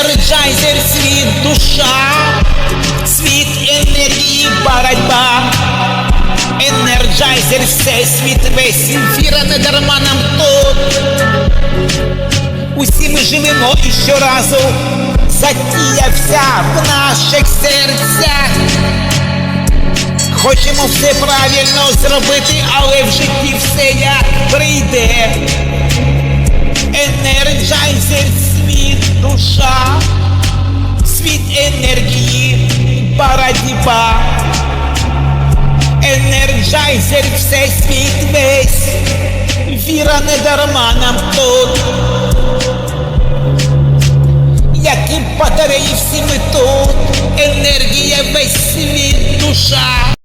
Енерджайзер, світ, душа, світ енергії, боротьба. Енерджайзер, всесвіт, весь ефіра не дарма нам тут. Усі ми живемо і щоразу затіявся в наших серцях. Хочемо все правильно зробити, але в житті все як прийде. Боротьба. Все світ весь, віра не дарма нам тут. Які батареї всі ми тут, енергія весь світ, душа.